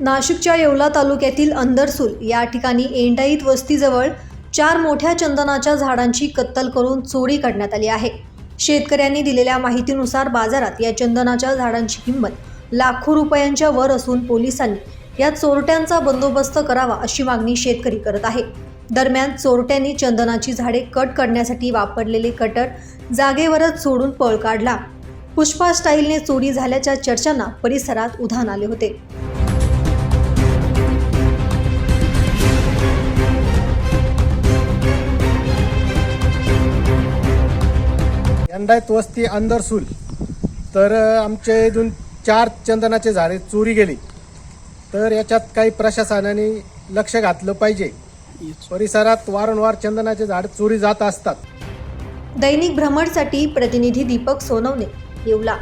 नाशिकच्या येवला तालुक्यातील अंदरसूल या ठिकाणी एंडाईत वस्तीजवळ चार मोठ्या चंदनाच्या झाडांची कत्तल करून चोरी करण्यात आली आहे. शेतकऱ्यांनी दिलेल्या माहितीनुसार बाजारात या चंदनाच्या झाडांची किंमत लाखो रुपयांच्या वर असून पोलिसांनी या चोरट्यांचा बंदोबस्त करावा अशी मागणी शेतकरी करत आहे. दरम्यान चोरट्यांनी चंदनाची झाडे कट करण्यासाठी वापरलेले कटर जागेवरच सोडून पळ काढला. पुष्पा स्टाईलने चोरी झाल्याच्या चर्चांना परिसरात उधाण आले होते. यंदायत वस्ती अंदरसूल तर आमचे इथून चार चंदनाचे झाडे चोरी गेली. तर याच्यात काही प्रशासनाने लक्ष घातलं पाहिजे. परिसरात वारंवार चंदनाचे झाड चोरी जात असतात. दैनिक भ्रमणसाठी प्रतिनिधी दीपक सोनवणे येवला.